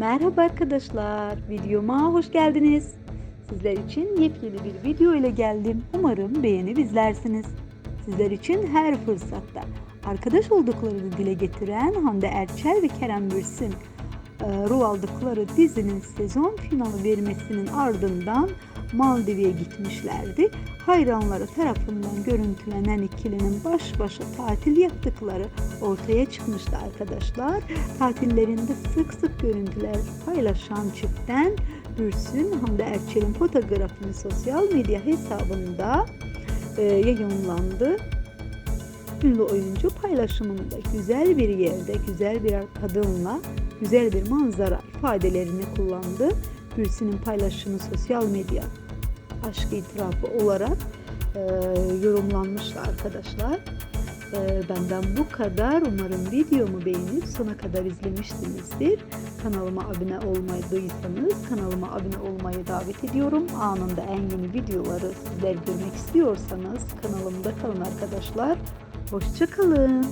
Merhaba arkadaşlar, videoma hoş geldiniz. Sizler için yepyeni bir video ile geldim. Umarım beğenip izlersiniz. Sizler için her fırsatta arkadaş olduklarını dile getiren Hande Erçel ve Kerem Bürsin rol aldıkları dizinin sezon finali vermesinin ardından Maldiv'e gitmişlerdi. Hayranları tarafından görüntülenen ikilinin baş başa tatil yaptıkları ortaya çıkmıştı arkadaşlar. Tatillerinde sık sık görüntüler paylaşan çiftten Bürsün Hande Erçel'in fotoğrafını sosyal medya hesabında e, yayınlandı. Ünlü oyuncu paylaşımında güzel bir yerde, güzel bir kadınla, güzel bir manzara ifadelerini kullandı. Gülsün'ün paylaşımı sosyal medya aşk itirafı olarak e, yorumlanmıştı arkadaşlar. E, benden bu kadar. Umarım videomu beğenip sona kadar izlemişsinizdir. Kanalıma abone olmadıysanız kanalıma abone olmayı davet ediyorum. Anında en yeni videoları sizler görmek istiyorsanız kanalımda kalın arkadaşlar. Hoşçakalın.